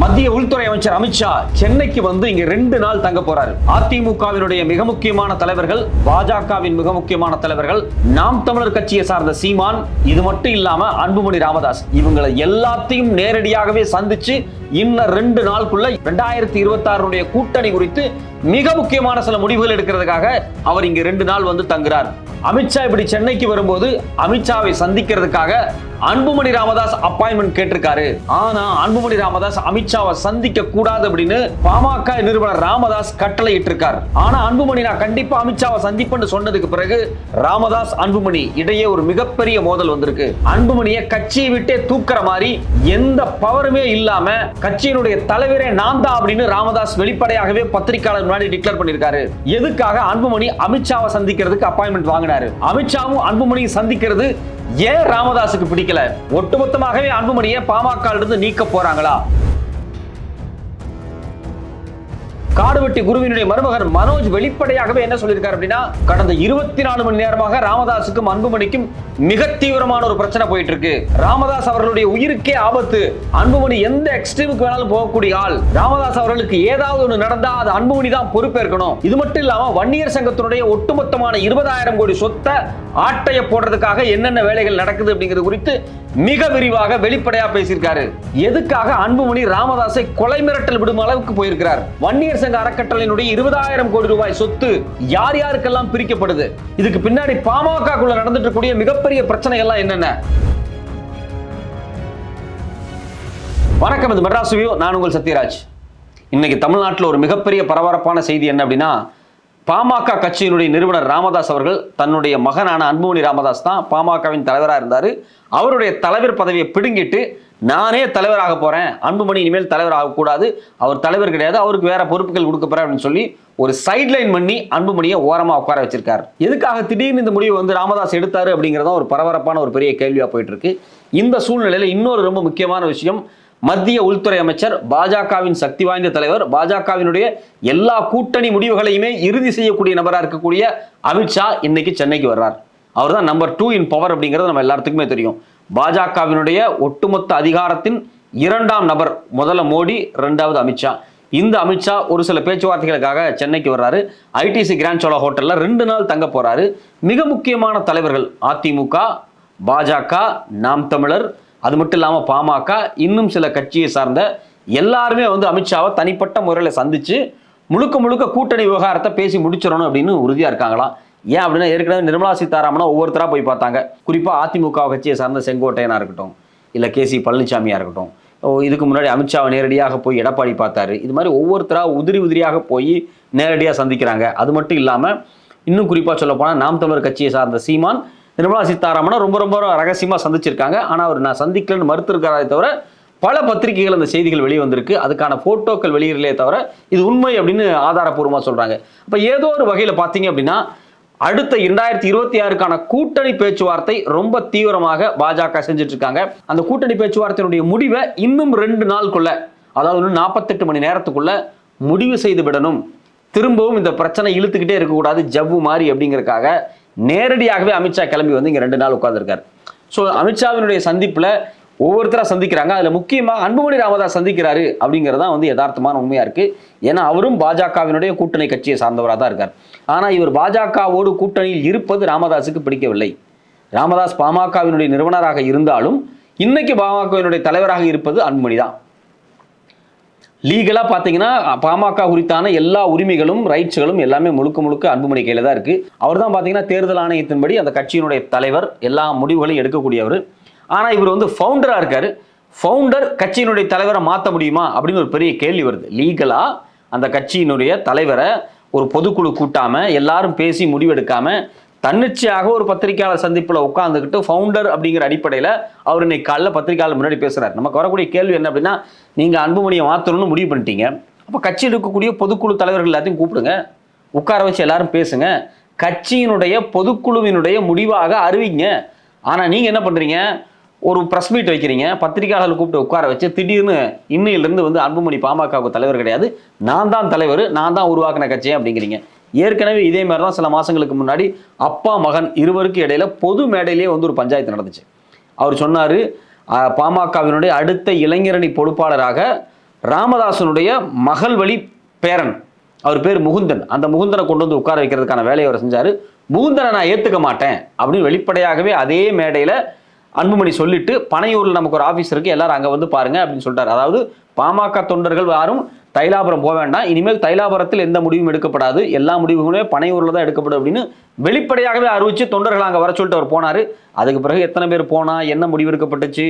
மத்திய உள்துறை அமைச்சர் அமித்ஷா சென்னைக்கு வந்து இங்க ரெண்டு நாள் தங்க போறாரு. அதிமுகவினுடைய மிக முக்கியமான தலைவர்கள் பாஜகவின் மிக முக்கியமான தலைவர்கள் நாம் தமிழர் கட்சியை சார்ந்த சீமான் இது மட்டும் இல்லாம அன்புமணி ராமதாஸ் இவங்களை எல்லாத்தையும் நேரடியாகவே சந்திச்சு இன்னும் ரெண்டு நாளுக்குள்ள ரெண்டாயிரத்தி இருபத்தி ஆறுடைய கூட்டணி குறித்து மிக முக்கியமான சில முடிவுகள் எடுக்கிறதுக்காக அவர் இங்க ரெண்டு நாள் வந்து தங்குறார். அமித்ஷா இப்படி சென்னைக்கு வரும்போது அமித்ஷாவை சந்திக்கிறதுக்காக அன்புமணி ராமதாஸ் அப்பாயின்மெண்ட் கேட்டிருக்காரு. ஆனா அன்புமணி ராமதாஸ் அமித்ஷாவை சந்திக்க கூடாது அப்படின்னு பாமக நிறுவனர் ராமதாஸ் கட்டளை இட்டிருக்கார் ஆனா அன்புமணி நான் கண்டிப்பா அமித்ஷாவை சந்திப்பேன்னு சொன்னதுக்கு பிறகு ராமதாஸ் அன்புமணி இடையே ஒரு மிகப்பெரிய மோதல் வந்திருக்கு. அன்புமணியை கட்சியை விட்டே தூக்குற மாதிரி எந்த பவருமே இல்லாம கட்சியினுடைய தலைவரே நான் தான் அப்படின்னு ராமதாஸ் வெளிப்படையாகவே பத்திரிகையாளர் முன்னாடி டிக்ளேர் பண்ணிருக்காரு. எதுக்காக அன்புமணி அமித்ஷாவை சந்திக்கிறதுக்கு அப்பாயின்மெண்ட் வாங்கினாரு? அமித்ஷாவும் அன்புமணியும் சந்திக்கிறது ஏன் ராமதாஸுக்கு பிடிக்கல? ஒட்டுமொத்தமாகவே அன்புமணியை பாமக இருந்து நீக்க போறாங்களா? காடுவெட்டி குருவினுடைய மருமகன் மனோஜ் வெளிப்படையாகவே என்ன சொல்லியிருக்காரு அப்படின்னா கடந்த இருபத்தி நாலு மணி நேரமாக ராமதாஸுக்கும் அன்புமணிக்கும் மிக தீவிரமான ஒரு பிரச்சனை போயிட்டு இருக்கு ராமதாஸ் அவர்களுடைய உயிருக்கே ஆபத்து. அன்புமணி எந்த எக்ஸ்ட்ரீமுக்கு வேணாலும் போகக்கூடிய ஆள். ராமதாஸ் அவர்களுக்கு ஏதாவது ஒன்று நடந்தா அது அன்புமணி தான் பொறுப்பேற்கணும். இது மட்டும் இல்லாம வன்னியர் சங்கத்தினுடைய ஒட்டுமொத்தமான இருபதாயிரம் கோடி சொத்தை ஆட்டைய போடுறதுக்காக என்னென்ன வேலைகள் நடக்குது அப்படிங்கிறது குறித்து மிக விரிவாக வெளிப்படையா பேசியிருக்காரு. எதுக்காக அன்புமணி ராமதாஸை கொலை மிரட்டல் விடும் அளவுக்கு போயிருக்கிறார். வன்னியர் சங்க அறக்கட்டளையினுடைய இருபதாயிரம் கோடி ரூபாய் சொத்து யார் யாருக்கெல்லாம் பிரிக்கப்படுது? இதுக்கு பின்னாடி பாமகக்குள்ள நடந்துட்டு இருக்கக்கூடிய மிகப்பெரிய பிரச்சனைகள்லாம் என்னென்ன? வணக்கம் இது மெட்ராஸ் வியூ. நான் உங்கள் சத்யராஜ். இன்னைக்கு தமிழ்நாட்டில் ஒரு மிகப்பெரிய பரபரப்பான செய்தி என்ன அப்படின்னா பாமக கட்சியினுடைய நிறுவனர் ராமதாஸ் அவர்கள் தன்னுடைய மகனான அன்புமணி ராமதாஸ் தான் பாமகவின் தலைவராக இருந்தார். அவருடைய தலைவர் பதவியை பிடுங்கிட்டு நானே தலைவராக போகிறேன் அன்புமணி இனிமேல் தலைவர் ஆகக்கூடாது அவர் தலைவர் கிடையாது. அவருக்கு வேற பொறுப்புகள் கொடுக்க போகிறேன் அப்படின்னு சொல்லி ஒரு சைட்லைன் பண்ணி அன்புமணியை ஓரமாக உட்கார வச்சிருக்காரு. எதுக்காக திடீர்னு இந்த முடிவு வந்து ராமதாஸ் எடுத்தாரு அப்படிங்கிறதா ஒரு பரபரப்பான ஒரு பெரிய கேள்வியாக போயிட்டு இருக்கு இந்த சூழ்நிலையில் இன்னொரு ரொம்ப முக்கியமான விஷயம் மத்திய உள்துறை அமைச்சர் பாஜகவின் சக்தி வாய்ந்த தலைவர் பாஜகவினுடைய எல்லா கூட்டணி முடிவுகளையுமே இறுதி செய்யக்கூடிய நபராக இருக்கக்கூடிய அமித்ஷா இன்னைக்கு சென்னைக்கு வர்றார். அவர் தான் நம்பர் டூ இன் பவர் அப்படிங்கிறது நம்ம எல்லாத்துக்குமே தெரியும். பாஜகவினுடைய ஒட்டுமொத்த அதிகாரத்தின் இரண்டாம் நபர் முதல்ல மோடி ரெண்டாவது அமித்ஷா. இந்த அமித்ஷா ஒரு சில பேச்சுவார்த்தைகளுக்காக சென்னைக்கு வர்றாரு. ஐடிசி கிராண்ட் சோலா ஹோட்டலில் ரெண்டு நாள் தங்க போகிறாரு மிக முக்கியமான தலைவர்கள் அதிமுக பாஜக நாம் தமிழர் அது மட்டும் இல்லாமல் பாமக இன்னும் சில கட்சியை சார்ந்த எல்லாருமே வந்து அமித்ஷாவை தனிப்பட்ட முறையில் சந்தித்து முழுக்க முழுக்க கூட்டணி விவகாரத்தை பேசி முடிச்சிடணும் அப்படின்னு உறுதியாக இருக்காங்களாம். ஏன் அப்படின்னா ஏற்கனவே நிர்மலா சீதாராமனா ஒவ்வொருத்தராக போய் பார்த்தாங்க. குறிப்பாக அதிமுக கட்சியை சார்ந்த செங்கோட்டையனாக இருக்கட்டும் இல்லை கே சி பழனிசாமியாக இருக்கட்டும். ஓ, இதுக்கு முன்னாடி அமித்ஷாவை நேரடியாக போய் எடப்பாடி பார்த்தாரு. இது மாதிரி ஒவ்வொருத்தராக உதிரி உதிரியாக போய் நேரடியாக சந்திக்கிறாங்க. அது மட்டும் இல்லாமல் இன்னும் குறிப்பாக சொல்லப்போனால் நாம் தமிழர் கட்சியை சார்ந்த சீமான் நிர்மலா சீதாராமனை ரொம்ப ரொம்ப ரகசியமாக சந்திச்சிருக்காங்க. ஆனால் அவர் நான் சந்திக்கலன்னு மறுத்திருக்காரே தவிர பல பத்திரிகைகள் அந்த செய்திகள் வெளியே வந்திருக்கு. அதுக்கான போட்டோக்கள் வெளியிடலே தவிர இது உண்மை அப்படின்னு ஆதாரப்பூர்வமாக சொல்கிறாங்க அப்போ ஏதோ ஒரு வகையில் பார்த்தீங்க அப்படின்னா அடுத்த இரண்டாயிரத்தி இருபத்தி ஆறுக்கான கூட்டணி பேச்சுவார்த்தை ரொம்ப தீவிரமாக பாஜக செஞ்சுட்டு இருக்காங்க அந்த கூட்டணி பேச்சுவார்த்தையினுடைய முடிவை இன்னும் ரெண்டு நாளுக்குள்ள அதாவது இன்னும் நாற்பத்தெட்டு மணி நேரத்துக்குள்ள முடிவு செய்து விடணும். திரும்பவும் இந்த பிரச்சனை இழுத்துக்கிட்டே இருக்கக்கூடாது ஜவ்வு மாதிரி அப்படிங்கிறதுக்காக நேரடியாகவே அமித்ஷா கிளம்பி வந்து இங்கே ரெண்டு நாள் உட்காந்துருக்காரு ஸோ அமித்ஷாவினுடைய சந்திப்பில் ஒவ்வொருத்தராக சந்திக்கிறாங்க. அதில் முக்கியமாக அன்புமணி ராமதாஸ் சந்திக்கிறாரு அப்படிங்கிறது தான் வந்து யதார்த்தமான உண்மையாக இருக்குது ஏன்னா அவரும் பாஜகவினுடைய கூட்டணி கட்சியை சார்ந்தவராக தான் இருக்கார். ஆனால் இவர் பாஜகவோடு கூட்டணியில் இருப்பது ராமதாஸுக்கு பிடிக்கவில்லை. ராமதாஸ் பாமகவினுடைய நிறுவனராக இருந்தாலும் இன்னைக்கு பாமகவினுடைய தலைவராக இருப்பது அன்புமணி தான். லீகலாக பார்த்தீங்கன்னா பாமக குறித்தான எல்லா உரிமைகளும் ரைட்ஸ்களும் எல்லாமே முழுக்க முழுக்க அன்புமணி கையில் தான் இருக்குது அவர் தான் பார்த்தீங்கன்னா தேர்தல் ஆணையத்தின்படி அந்த கட்சியினுடைய தலைவர் எல்லா முடிவுகளையும் எடுக்கக்கூடியவர். ஆனால் இவர் வந்து ஃபவுண்டராக இருக்கார். ஃபவுண்டர் கட்சியினுடைய தலைவரை மாற்ற முடியுமா அப்படின்னு ஒரு பெரிய கேள்வி வருது. லீகலாக அந்த கட்சியினுடைய தலைவரை ஒரு பொதுக்குழு கூட்டாமல் எல்லாரும் பேசி முடிவெடுக்காம தன்னிச்சையாக ஒரு பத்திரிகையாளர் சந்திப்பில் உட்காந்துக்கிட்டு ஃபவுண்டர் அப்படிங்கிற அடிப்படையில் அவர் இன்னைக்கு காலைல பத்திரிகையாளர் முன்னாடி பேசுகிறார் நமக்கு வரக்கூடிய கேள்வி என்ன அப்படின்னா நீங்கள் அன்புமணியை மாற்றணும்னு முடிவு பண்ணிட்டீங்க. அப்போ கட்சி இருக்கக்கூடிய பொதுக்குழு தலைவர்கள் எல்லாத்தையும் கூப்பிடுங்க. உட்கார வச்சு எல்லாரும் பேசுங்க. கட்சியினுடைய பொதுக்குழுவினுடைய முடிவாக அறிவிங்க. ஆனால் நீங்கள் என்ன பண்ணுறீங்க ஒரு ப்ரெஸ் மீட் வைக்கிறீங்க பத்திரிகையாளர்கள் கூப்பிட்டு உட்கார வச்சு திடீர்னு இன்னையிலிருந்து வந்து அன்புமணி பாமகவுக்கு தலைவர் கிடையாது. நான் தான் தலைவர் நான் தான் உருவாக்கின கட்சி அப்படிங்கிறீங்க. ஏற்கனவே இதே மாதிரி தான் சில மாதங்களுக்கு முன்னாடி அப்பா மகன் இருவருக்கு இடையில பொது மேடையிலேயே வந்து ஒரு பஞ்சாயத்து நடந்துச்சு. அவர் சொன்னார் பாமகவினுடைய அடுத்த இளைஞரணி பொறுப்பாளராக ராமதாசனுடைய மகள் வழி பேரன் அவர் பேர் முகுந்தன். அந்த முகுந்தனை கொண்டு வந்து உட்கார வைக்கிறதுக்கான வேலையை அவர் செஞ்சார். முகுந்தனை நான் ஏற்றுக்க மாட்டேன் அப்படின்னு வெளிப்படையாகவே அதே மேடையில் அன்புமணி சொல்லிட்டு பனையூரில் நமக்கு ஒரு ஆஃபீஸ் இருக்கு எல்லாரும் அங்கே வந்து பாருங்க அப்படின்னு சொல்லிட்டாரு. அதாவது பாமக தொண்டர்கள் யாரும் தைலாபுரம் போக வேண்டாம். இனிமேல் தைலாபுரத்தில் எந்த முடிவும் எடுக்கப்படாது. எல்லா முடிவுகளுமே பனையூரில் தான் எடுக்கப்படும் அப்படின்னு வெளிப்படையாகவே அறிவிச்சு தொண்டர்கள் அங்கே வர சொல்லிட்டு அவர் போனாரு. அதுக்கு பிறகு எத்தனை பேர் போனால் என்ன முடிவு எடுக்கப்பட்டுச்சு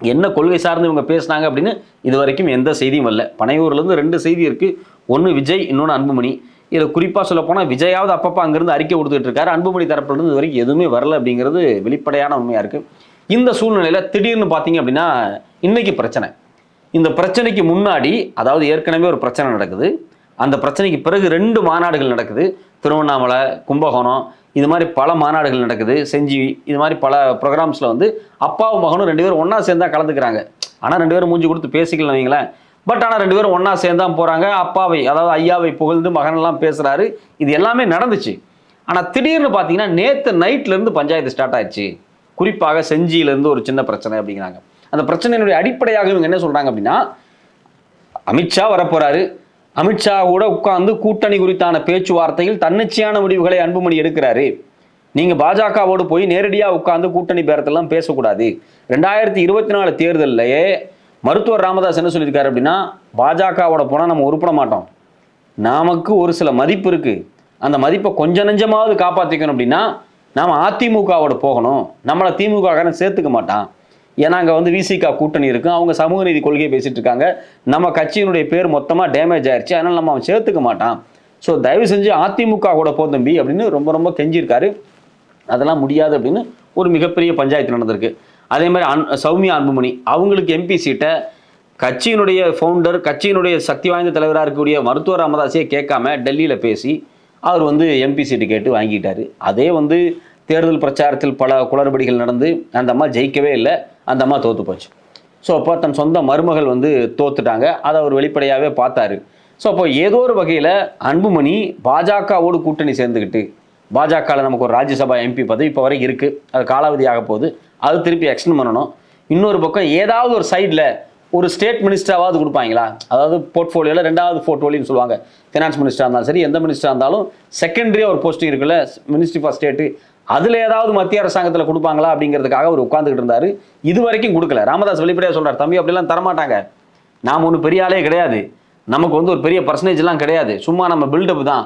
என்ன கொள்கை சார்ந்து இவங்க பேசுனாங்க அப்படின்னு இது வரைக்கும் எந்த செய்தியும் இல்லை. பனையூர்லேருந்து ரெண்டு செய்தி இருக்குது ஒன்று விஜய் இன்னொன்று அன்புமணி. இதில் குறிப்பாக சொல்ல போனால் விஜயாவது அப்பப்போ அங்கேருந்து அறிக்கை கொடுத்துட்டு இருக்காரு. அன்புமணி தரப்புலேருந்து இது வரைக்கும் எதுவுமே வரல அப்படிங்கிறது வெளிப்படையான உண்மையாக இருக்குது இந்த சூழ்நிலையில் திடீர்னு பார்த்தீங்க அப்படின்னா இன்னைக்கு பிரச்சனை. இந்த பிரச்சனைக்கு முன்னாடி அதாவது ஏற்கனவே ஒரு பிரச்சனை நடக்குது. அந்த பிரச்சனைக்கு பிறகு ரெண்டு மாநாடுகள் நடக்குது. திருவண்ணாமலை கும்பகோணம் இது மாதிரி பல மாநாடுகள் நடக்குது. செஞ்சி இது மாதிரி பல ப்ரோக்ராம்ஸில் வந்து அப்பாவும் மகனும் ரெண்டு பேரும் ஒன்றா சேர்ந்தா கலந்துக்கிறாங்க. ஆனால் ரெண்டு பேரும் மூஞ்சி கொடுத்து பேசிக்கலாம் வைங்களேன். பட் ஆனால் ரெண்டு பேரும் ஒன்றா சேர்ந்தான் போகிறாங்க அப்பாவை அதாவது ஐயாவை புகழ்ந்து மகனெல்லாம் பேசுகிறாரு இது எல்லாமே நடந்துச்சு. ஆனால் திடீர்னு பார்த்தீங்கன்னா நேற்று நைட்லேருந்து பஞ்சாயத்து ஸ்டார்ட் ஆயிடுச்சு. குறிப்பாக செஞ்சியிலேருந்து ஒரு சின்ன பிரச்சனை அப்படிங்கிறாங்க. அந்த பிரச்சனையினுடைய அடிப்படையாக இவங்க என்ன சொல்கிறாங்க அப்படின்னா அமித்ஷா வரப்போகிறாரு அமித்ஷா கூட உட்கார்ந்து கூட்டணி குறித்தான பேச்சுவார்த்தையில் தன்னிச்சையான முடிவுகளை அன்புமணி எடுக்கிறாரு. நீங்கள் பாஜகவோடு போய் நேரடியாக உட்கார்ந்து கூட்டணி பேரத்தெல்லாம் பேசக்கூடாது. ரெண்டாயிரத்தி இருபத்தி நாலு தேர்தலிலேயே மருத்துவர் ராமதாஸ் என்ன சொல்லியிருக்காரு அப்படின்னா பாஜகவோட போனால் நம்ம உருப்பிட மாட்டோம். நமக்கு ஒரு சில மதிப்பு இருக்குது அந்த மதிப்பை கொஞ்ச நெஞ்சமாவது காப்பாற்றிக்கணும் அப்படின்னா நாம் அதிமுகவோட போகணும். நம்மளை திமுகக்காரன் சேர்த்துக்க மாட்டான். ஏன்னா அங்கே வந்து விசிகா கூட்டணி இருக்கும் அவங்க சமூக நீதி கொள்கையை பேசிகிட்டு இருக்காங்க. நம்ம கட்சியினுடைய பேர் மொத்தமாக டேமேஜ் ஆயிடுச்சு அதனால் நம்ம அவன் சேர்த்துக்க மாட்டான். ஸோ தயவு செஞ்சு அதிமுக கூட போ தம்பி அப்படின்னு ரொம்ப ரொம்ப கெஞ்சிருக்காரு அதெல்லாம் முடியாது அப்படின்னு ஒரு மிகப்பெரிய பஞ்சாயத்து நடந்திருக்கு. அதே மாதிரி அன் சௌமியா அன்புமணி அவங்களுக்கு எம்பி சீட்டை கட்சியினுடைய ஃபவுண்டர் கட்சியினுடைய சக்தி வாய்ந்த தலைவராக இருக்கக்கூடிய மருத்துவர் ராமதாஸே கேட்காம டெல்லியில் பேசி அவர் வந்து எம்பி சீட்டு கேட்டு வாங்கிட்டார். அதே வந்து தேர்தல் பிரச்சாரத்தில் பல குளறுபடிகள் நடந்து அந்த அம்மா ஜெயிக்கவே இல்லை அந்த அம்மா தோற்று போச்சு. ஸோ அப்போ தன் சொந்த மருமகள் வந்து தோத்துட்டாங்க. அதை அவர் வெளிப்படையாகவே பார்த்தாரு. ஸோ அப்போ ஏதோ ஒரு வகையில் அன்புமணி பாஜகவோடு கூட்டணி சேர்ந்துக்கிட்டு பாஜகவில் நமக்கு ஒரு ராஜ்யசபா எம்பி பதவி இப்போ வரைக்கும் இருக்குது அது காலாவதி ஆக போகுது. அது திருப்பி எக்ஸ்டன் பண்ணணும். இன்னொரு பக்கம் ஏதாவது ஒரு சைடில் ஒரு ஸ்டேட் மினிஸ்டராவது கொடுப்பாங்களா? அதாவது போர்ட்ஃபோலியோவில் ரெண்டாவது போர்ட்ஃபோலியோன்னு சொல்லுவாங்க. ஃபினான்ஸ் மினிஸ்டராக இருந்தாலும் சரி எந்த மினிஸ்டராக இருந்தாலும் செகண்டரியாக ஒரு போஸ்டிங் இருக்குல்ல மினிஸ்ட்ரி ஃபார் ஸ்டேட்டு அதில் ஏதாவது மத்திய அரசாங்கத்தில் கொடுப்பாங்களா அப்படிங்கிறதுக்காக அவர் உட்காந்துக்கிட்டு இருந்தார். இது வரைக்கும் கொடுக்கல. ராமதாஸ் வெளிப்படையாக சொல்கிறார் தம்பி அப்படிலாம் தரமாட்டாங்க. நாம் ஒன்றும் பெரிய ஆளே கிடையாது. நமக்கு வந்து ஒரு பெரிய பர்சன்டேஜ்லாம் கிடையாது. சும்மா நம்ம பில்டப் தான்.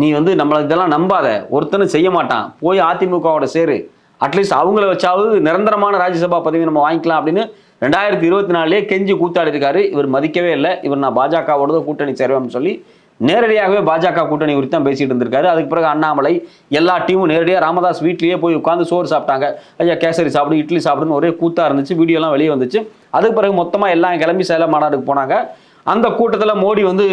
நீ வந்து நம்மளை இதெல்லாம் நம்பாத. ஒருத்தனும் செய்ய மாட்டான். போய் அதிமுகவோட சேரு. அட்லீஸ்ட் அவங்கள வச்சாவது நிரந்தரமான ராஜ்யசபா பதவி நம்ம வாங்கிக்கலாம் அப்படின்னு ரெண்டாயிரத்தி இருபத்தி நாலுலேயே கெஞ்சி கூத்தாடி இருக்காரு இவர் மதிக்கவே இல்லை. இவர் நான் பாஜகவோட கூட்டணி சேருவேன்னு சொல்லி நேரடியாகவே பாஜக கூட்டணி குறித்து தான் பேசிட்டு இருந்திருக்காரு. அதுக்கு பிறகு அண்ணாமலை எல்லா டீமும் நேரடியாக ராமதாஸ் வீட்லேயே போய் உட்காந்து சோறு சாப்பிட்டாங்க. ஐயா கேசரி சாப்பிடு இட்லி சாப்பிடுன்னு ஒரே கூத்தா இருந்துச்சு. வீடியோலாம் வெளியே வந்துச்சு. அதுக்கு பிறகு மொத்தமாக எல்லாம் கிளம்பி சேலம் மாநாடுக்கு போனாங்க. அந்த கூட்டத்தில் மோடி வந்து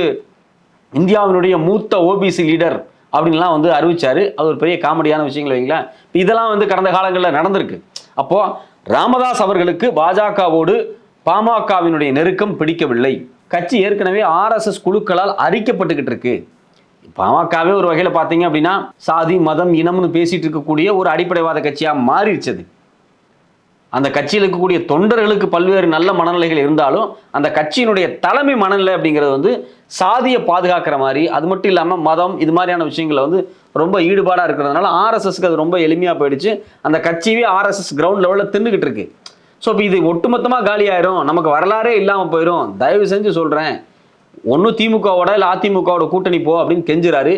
இந்தியாவினுடைய மூத்த ஓபிசி லீடர் அப்படின்லாம் வந்து அறிவிச்சாரு. அது ஒரு பெரிய காமெடியான விஷயங்கள் வைங்களேன். இதெல்லாம் வந்து கடந்த காலங்களில் நடந்திருக்கு. அப்போ ராமதாஸ் அவர்களுக்கு பாஜகவோடு பாமகவினுடைய நெருக்கம் பிடிக்கவில்லை. கட்சி ஏற்கனவே ஆர்எஸ்எஸ் குழுக்களால் அரிக்கப்பட்டுக்கிட்டு இருக்கு. பாமகவே ஒரு வகையில் பார்த்தீங்க அப்படின்னா சாதி மதம் இனம்னு பேசிட்டு இருக்கக்கூடிய ஒரு அடிப்படைவாத கட்சியாக மாறிடுச்சது. அந்த கட்சியில் இருக்கக்கூடிய தொண்டர்களுக்கு பல்வேறு நல்ல மனநிலைகள் இருந்தாலும் அந்த கட்சியினுடைய தலைமை மனநிலை அப்படிங்கிறது வந்து சாதியை பாதுகாக்கிற மாதிரி அது மட்டும் இல்லாமல் மதம் இது மாதிரியான விஷயங்களை வந்து ரொம்ப ஈடுபாடாக இருக்கிறதுனால ஆர்எஸ்எஸ்க்கு அது ரொம்ப எளிமையாக போயிடுச்சு. அந்த கட்சியே ஆர்எஸ்எஸ் கிரவுண்ட் லெவலில் தின்னுக்கிட்டு இருக்கு. ஸோ இப்போ இது ஒட்டுமொத்தமாக காலியாயிரும் நமக்கு வரலாறே இல்லாமல் போயிடும் தயவு செஞ்சு சொல்கிறேன் ஒன்று திமுகவோட இல்லை அதிமுகவோட கூட்டணி போ அப்படின்னு கெஞ்சுறாரு.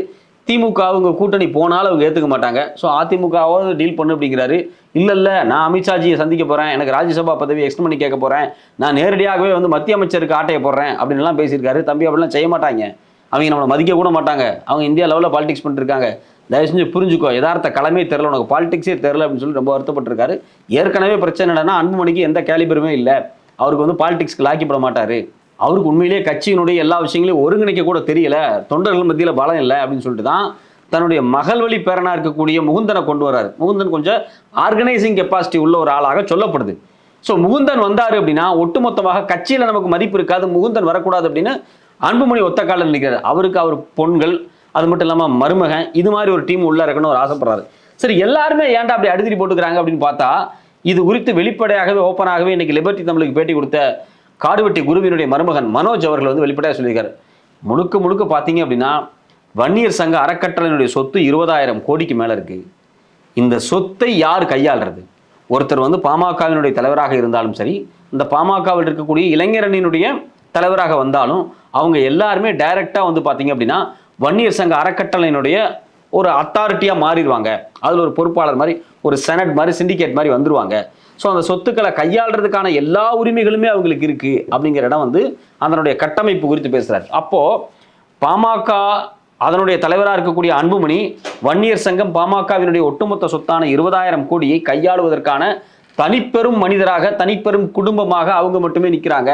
திமுக அவங்க கூட்டணி போனாலும் அவங்க ஏற்றுக்க மாட்டாங்க. ஸோ அதிமுகவோட டீல் பண்ணு அப்படிங்கிறாரு. இல்லை இல்லை நான் அமித்ஷாஜியை சந்திக்க போகிறேன் எனக்கு ராஜ்யசபா பதவி எக்ஸ்ட் பண்ணி கேட்க போகிறேன் நான் நேரடியாகவே வந்து மத்திய அமைச்சருக்கு ஆட்டையை போடுறேன் அப்படின்லாம் பேசியிருக்காரு. தம்பி அப்படிலாம் செய்ய மாட்டாங்க. அவங்க நம்மளை மதிக்க கூட மாட்டாங்க. அவங்க இந்தியா லெவலில் பாலிடிக்ஸ் பண்ணிருக்காங்க தயவு செஞ்சு புரிஞ்சுக்கோ யதார்த்த கலமே தெரில உனக்கு பாலிடிக்ஸே தெரில அப்படின்னு சொல்லி ரொம்ப வருத்தப்பட்டிருக்காரு. ஏற்கனவே பிரச்சனை என்னன்னா அன்புமணிக்கு எந்த கேலிபருமே இல்லை. அவருக்கு வந்து பாலிடிக்ஸ்க்கு லாக்கிப்பட மாட்டார். அவருக்கு உண்மையிலேயே கட்சியினுடைய எல்லா விஷயங்களையும் ஒருங்கிணைக்க கூட தெரியல. தொண்டர்கள் மத்தியில் பலம் இல்லை அப்படின்னு சொல்லிட்டு தான் தன்னுடைய மகள் வழி பேரனா இருக்கக்கூடிய முகுந்தனை கொண்டு வராரு முகுந்தன் கொஞ்சம் ஆர்கனைசிங் கெப்பாசிட்டி உள்ள ஒரு ஆளாக சொல்லப்படுது. ஸோ முகுந்தன் வந்தார் அப்படின்னா ஒட்டுமொத்தமாக கட்சியில் நமக்கு மதிப்பு இருக்காது. முகுந்தன் வரக்கூடாது அப்படின்னு அன்புமணி ஒத்த காலில் நிற்கிறார். அவருக்கு அவர் பொண்கள் அது மட்டும் இல்லாமல் மருமகன் இது மாதிரி ஒரு டீம் உள்ள இருக்கணும்னு ஒரு ஆசைப்படுறாரு. சரி எல்லாருமே ஏன்டா அப்படி அடிதடி போட்டுக்கிறாங்க அப்படின்னு பார்த்தா இது குறித்து வெளிப்படையாகவே ஓப்பனாகவே இன்னைக்கு லிபர்ட்டி தமிழுக்கு பேட்டி கொடுத்த காடுவெட்டி குருவினுடைய மருமகன் மனோஜ் அவர்கள் வந்து வெளிப்படையாக சொல்லியிருக்காரு. முழுக்க முழுக்க பார்த்தீங்க அப்படின்னா வன்னியர் சங்க அறக்கட்டளையினுடைய சொத்து இருபதாயிரம் கோடிக்கு மேலே இருக்கு. இந்த சொத்தை யார் கையாளுறது? ஒருத்தர் வந்து பாமகவினுடைய தலைவராக இருந்தாலும் சரி இந்த பாமகவில் இருக்கக்கூடிய இளைஞரணியினுடைய தலைவராக வந்தாலும் அவங்க எல்லாருமே டைரக்டாக வந்து பார்த்தீங்க அப்படின்னா வன்னியர் சங்க அறக்கட்டளையினுடைய ஒரு அத்தாரிட்டியாக மாறிடுவாங்க. அதில் ஒரு பொறுப்பாளர் மாதிரி ஒரு செனட் மாதிரி சிண்டிகேட் மாதிரி வந்துருவாங்க. ஸோ அந்த சொத்துக்களை கையாளுறதுக்கான எல்லா உரிமைகளுமே அவங்களுக்கு இருக்குது அப்படிங்கிற இடம் வந்து அதனுடைய கட்டமைப்பு குறித்து பேசுகிறார் அப்போது பாமக அதனுடைய தலைவராக இருக்கக்கூடிய அன்புமணி வன்னியர் சங்கம் பாமகவினுடைய ஒட்டுமொத்த சொத்தான இருபதாயிரம் கோடியை கையாளுவதற்கான தனிப்பெரும் மனிதராக தனிப்பெரும் குடும்பமாக அவங்க மட்டுமே நிற்கிறாங்க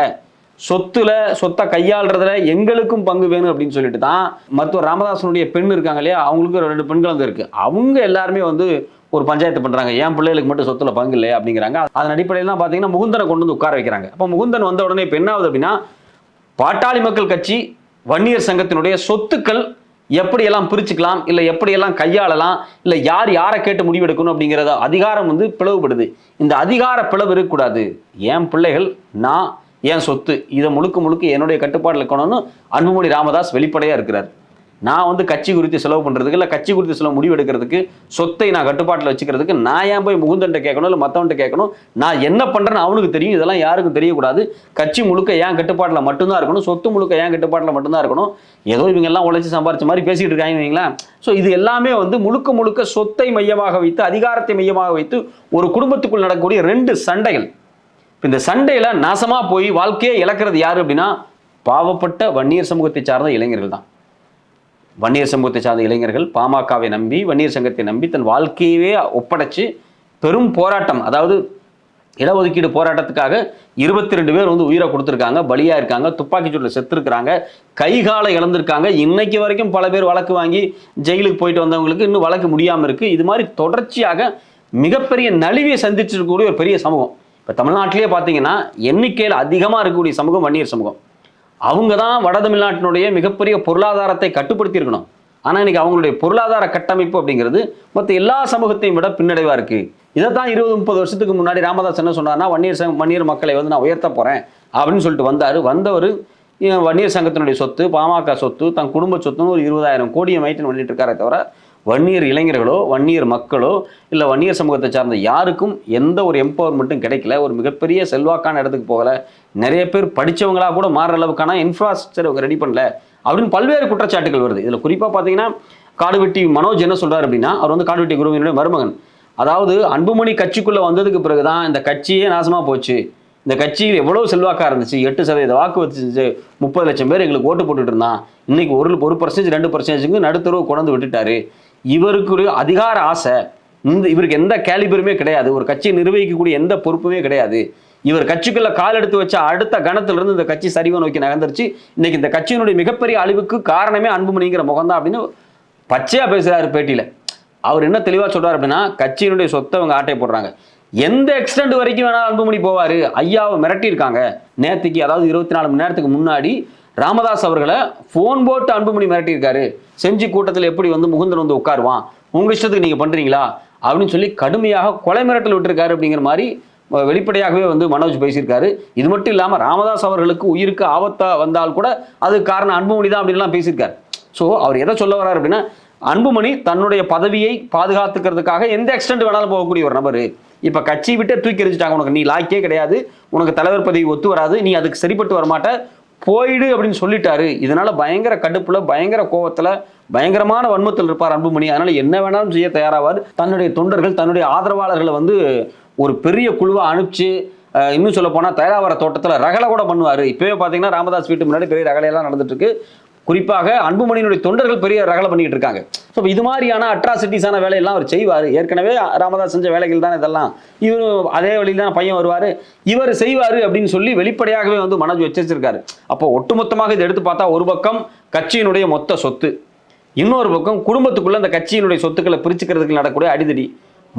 சொத்துல சொத்தை கையாளுறதுல எங்களுக்கும் பங்கு வேணும் அப்படின்னு சொல்லிட்டு தான் மருத்துவர் ராமதாசனுடைய பெண் இருக்காங்க இல்லையா? அவங்களுக்கு ரெண்டு பெண்கள் வந்து இருக்கு. அவங்க எல்லாருமே வந்து ஒரு பஞ்சாயத்து பண்றாங்க. என் பிள்ளைகளுக்கு மட்டும் சொத்துல பங்கு இல்லை அப்படிங்கிறாங்க. அதன் அடிப்படையில் தான் பார்த்தீங்கன்னா முகுந்தனை கொண்டு வந்து உட்கார வைக்கிறாங்க. அப்போ முகுந்தன் வந்த உடனே இப்போ என்ன ஆகுது அப்படின்னா பாட்டாளி மக்கள் கட்சி வன்னியர் சங்கத்தினுடைய சொத்துக்கள் எப்படியெல்லாம் பிரிச்சுக்கலாம் இல்லை எப்படியெல்லாம் கையாளலாம் இல்லை யார் யாரை கேட்டு முடிவெடுக்கணும் அப்படிங்கிறத அதிகாரம் வந்து பிளவுபடுது. இந்த அதிகார பிளவு இருக்கக்கூடாது. என் பிள்ளைகள் நான் என் சொத்து இதை முழுக்க முழுக்க என்னுடைய கட்டுப்பாட்டில் இருக்கணும்னு அன்புமணி ராமதாஸ் வெளிப்படையாக இருக்கிறார். நான் வந்து கட்சி குறித்து செலவு பண்ணுறதுக்கு இல்லை கட்சி குறித்து செலவு முடிவு எடுக்கிறதுக்கு சொத்தை நான் கட்டுப்பாட்டில் வச்சுக்கிறதுக்கு நான் ஏன் போய் முகுந்தன்ட்ட கேட்கணும் இல்லை மற்றவன்ட்ட கேட்கணும்? நான் என்ன பண்ணுறேன்னு அவனுக்கு தெரியும். இதெல்லாம் யாருக்கும் தெரியக்கூடாது. கட்சி முழுக்க ஏன் கட்டுப்பாட்டில் மட்டும்தான் இருக்கணும்? சொத்து முழுக்க ஏன் கட்டுப்பாட்டில் மட்டும்தான் இருக்கணும்? ஏதோ இவங்க எல்லாம் உழைச்சி சம்பாரிச்ச மாதிரி பேசிக்கிட்டு இருக்காங்க வைங்களேன். ஸோ இது எல்லாமே வந்து முழுக்க முழுக்க சொத்தை மையமாக வைத்து அதிகாரத்தை மையமாக வைத்து ஒரு குடும்பத்துக்குள் நடக்கக்கூடிய ரெண்டு சண்டைகள். இந்த சண்டையில் நாசமாக போய் வாழ்க்கையை இழக்கிறது யார் அப்படின்னா பாவப்பட்ட வன்னியர் சமூகத்தை சார்ந்த இளைஞர்கள் தான். வன்னியர் சமூகத்தை சார்ந்த இளைஞர்கள் பாமகவை நம்பி வன்னியர் சங்கத்தை நம்பி தன் வாழ்க்கையவே ஒப்படைச்சு பெரும் போராட்டம் அதாவது இடஒதுக்கீடு போராட்டத்துக்காக இருபத்தி ரெண்டு பேர் வந்து உயிரை கொடுத்துருக்காங்க பலியாக இருக்காங்க துப்பாக்கி சூட்டில் செத்துருக்குறாங்க கை காலை இழந்திருக்காங்க. இன்னைக்கு வரைக்கும் பல பேர் வழக்கு வாங்கி ஜெயிலுக்கு போயிட்டு வந்தவங்களுக்கு இன்னும் வழக்கு முடியாமல் இருக்குது இது மாதிரி தொடர்ச்சியாக மிகப்பெரிய நலிவை சந்திச்சிருக்கக்கூடிய ஒரு பெரிய சமூகம். இப்போ தமிழ்நாட்டிலே பார்த்தீங்கன்னா எண்ணிக்கையில் அதிகமாக இருக்கக்கூடிய சமூகம் வன்னியர் சமூகம். அவங்க தான் வட தமிழ்நாட்டினுடைய மிகப்பெரிய பொருளாதாரத்தை கட்டுப்படுத்தி இருக்கணும் ஆனால் இன்னைக்கு அவங்களுடைய பொருளாதார கட்டமைப்பு அப்படிங்கிறது மற்ற எல்லா சமூகத்தையும் விட பின்னடைவாக இருக்குது இதை தான் இருபது முப்பது வருஷத்துக்கு முன்னாடி ராமதாஸ் என்ன சொன்னார்னா வன்னியர் சங்க வன்னியர் மக்களை வந்து நான் உயர்த்த போகிறேன் அப்படின்னு சொல்லிட்டு வந்தார். வந்தவர் வன்னியர் சங்கத்தினுடைய சொத்து பாமக சொத்து தன் குடும்ப சொத்துன்னு ஒரு இருபதாயிரம் கோடியை மைட்டன் பண்ணிட்டு இருக்காரே தவிர வன்னியர் இளைஞர்களோ வன்னியர் மக்களோ இல்லை வன்னியர் சமூகத்தை சார்ந்த யாருக்கும் எந்த ஒரு எம்பவர்மெண்ட்டும் கிடைக்கல. ஒரு மிகப்பெரிய செல்வாக்கான இடத்துக்கு போகல. நிறைய பேர் படிச்சவங்களா கூட மாறுற அளவுக்கான இன்ஃப்ராஸ்ட்ரக்சர் அவங்க ரெடி பண்ணல அப்படின்னு பல்வேறு குற்றச்சாட்டுகள் வருது. இதில் குறிப்பாக பார்த்தீங்கன்னா காடுவெட்டி மனோஜ் என்ன சொல்கிறார் அப்படின்னா அவர் வந்து காடுவெட்டி குருவினுடைய மருமகன். அதாவது அன்புமணி கட்சிக்குள்ளே வந்ததுக்கு பிறகு தான் இந்த கட்சியே நாசமாக போச்சு. இந்த கட்சியில் எவ்வளோ செல்வாக்காக இருந்துச்சு? எட்டு சதவீத வாக்கு வச்சு முப்பது லட்சம் பேர் எங்களுக்கு ஓட்டு போட்டுட்டு இருந்தான். இன்னைக்கு ஒரு ஒரு பர்சன்டேஜ் ரெண்டு பர்சன்டேஜுக்கு நடுத்தரவு கொண்டு விட்டுட்டாரு. இவருக்கு ஒரு அதிகார ஆசை. இந்த இவருக்கு எந்த கேலிபருமே கிடையாது. ஒரு கட்சியை நிர்வகிக்கக்கூடிய எந்த பொறுப்புமே கிடையாது. இவர் கட்சிக்குள்ள கால் எடுத்து வச்ச அடுத்த கணத்துல இருந்து இந்த கட்சி சரிவை நோக்கி நகர்ந்துருச்சு. இன்னைக்கு இந்த கட்சியினுடைய மிகப்பெரிய அழிவுக்கு காரணமே அன்புமணிங்கிற முகம்தான் அப்படின்னு பச்சையா பேசுறாரு பேட்டியில. அவர் என்ன தெளிவா சொல்றாரு அப்படின்னா கட்சியினுடைய சொத்தை அவங்க ஆட்டை போடுறாங்க. எந்த எக்ஸ்டெண்ட் வரைக்கும் வேணாலும் அன்புமணி போவாரு? ஐயாவை மிரட்டியிருக்காங்க நேத்துக்கு அதாவது இருபத்தி நாலு மணி நேரத்துக்கு முன்னாடி ராமதாஸ் அவர்களை ஃபோன் போட்டு அன்புமணி மிரட்டியிருக்காரு செஞ்சி கூட்டத்தில் எப்படி வந்து முகுந்தன் வந்து உட்காருவான்? உங்க இஷ்டத்துக்கு நீங்க பண்றீங்களா? அப்படின்னு சொல்லி கடுமையாக கொலை மிரட்டல் விட்டுருக்காரு அப்படிங்கிற மாதிரி வெளிப்படையாகவே வந்து மனோஜ் பேசியிருக்காரு. இது மட்டும் இல்லாமல் ராமதாஸ் அவர்களுக்கு உயிருக்கு ஆபத்தா வந்தால் கூட அது காரணம் அன்புமணி தான் அப்படின்லாம் பேசியிருக்காரு. ஸோ அவர் எதை சொல்ல வர்றாரு அப்படின்னா அன்புமணி தன்னுடைய பதவியை பாதுகாத்துக்கிறதுக்காக எந்த எக்ஸ்டென்ட் வேணாலும் போகக்கூடிய ஒரு நபர். இப்போ கட்சி விட்டே தூக்கி எறிஞ்சிட்டாங்க. உனக்கு நீ லாய்க்கே கிடையாது. உனக்கு தலைவர் பதவி ஒத்து வராது. நீ அதுக்கு சரிப்பட்டு வரமாட்ட. போயிடு அப்படின்னு சொல்லிட்டாரு. இதனால பயங்கர கடுப்புல பயங்கர கோவத்துல பயங்கரமான வன்மத்தில் இருப்பார் அன்புமணி. அதனால என்ன வேணாலும் செய்ய தயாராவார். தன்னுடைய தொண்டர்கள் தன்னுடைய ஆதரவாளர்களை வந்து ஒரு பெரிய குழுவை அனுப்பிச்சு இன்னும் சொல்ல போனால் தயாராவர தோட்டத்தில் ரகலை கூட பண்ணுவார். இப்பவே பார்த்தீங்கன்னா ராமதாஸ் வீட்டு முன்னாடி பெரிய ரகலையெல்லாம் நடந்துட்டுருக்கு. குறிப்பாக அன்புமணியினுடைய தொண்டர்கள் பெரிய ரகலை பண்ணிக்கிட்டு இருக்காங்க. ஸோ இது மாதிரியான அட்ராசிட்டிஸான வேலையெல்லாம் அவர் செய்வார். ஏற்கனவே ராமதாஸ் செஞ்ச வேலைகள் தான் இதெல்லாம். இவர் அதே வழியில் தான் பையன் வருவார். இவர் செய்வார் அப்படின்னு சொல்லி வெளிப்படையாகவே வந்து மனோஜ் வச்சிருக்காரு அப்போ ஒட்டுமொத்தமாக இதை எடுத்து பார்த்தா ஒரு பக்கம் கட்சியினுடைய மொத்த சொத்து இன்னொரு பக்கம் குடும்பத்துக்குள்ளே அந்த கட்சியினுடைய சொத்துக்களை பிரிச்சுக்கிறதுக்கு நடக்கக்கூடிய அடிதடி.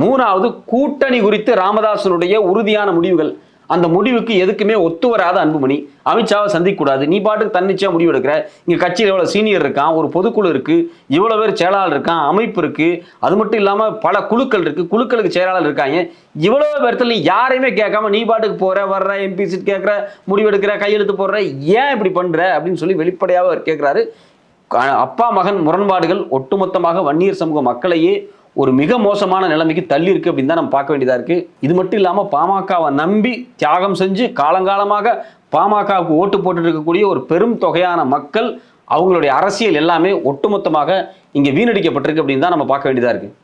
மூணாவது கூட்டணி குறித்து ராமதாசனுடைய உறுதியான முடிவுகள். அந்த முடிவுக்கு எதுக்குமே ஒத்து வராத அன்புமணி. அமித்ஷாவை சந்திக்கக்கூடாது. நீ பாட்டுக்கு தன்னிச்சையா முடிவு எடுக்கிற இங்க கட்சியில் எவ்வளவு சீனியர் இருக்கான் ஒரு பொதுக்குழு இருக்கு இவ்வளவு பேர் செயலாளர் இருக்கான் அமைப்பு இருக்கு. அது மட்டும் இல்லாம பல குழுக்கள் இருக்கு. குழுக்களுக்கு செயலாளர் இருக்காங்க. இவ்வளவு பேர்த்துல நீ யாரையுமே கேட்காம நீ பாட்டுக்கு போற வர்ற எம்பி சீட் கேட்கற முடிவெடுக்கிற கையெழுத்து போடுற ஏன் இப்படி பண்ற அப்படின்னு சொல்லி வெளிப்படையாக அவர் கேட்கிறாரு. அப்பா மகன் முரண்பாடுகள் ஒட்டுமொத்தமாக வன்னியர் சமூக மக்களையே ஒரு மிக மோசமான நிலைமைக்கு தள்ளி இருக்கு அப்படின்னு தான் நம்ம பார்க்க வேண்டியதாக இருக்கு. இது மட்டும் இல்லாமல் பாமகவை நம்பி தியாகம் செஞ்சு காலங்காலமாக பாமகவுக்கு ஓட்டு போட்டு இருக்கக்கூடிய ஒரு பெரும் தொகையான மக்கள் அவங்களுடைய அரசியல் எல்லாமே ஒட்டுமொத்தமாக இங்கே வீணடிக்கப்பட்டிருக்கு அப்படின்னு தான் நம்ம பார்க்க வேண்டியதாக இருக்குது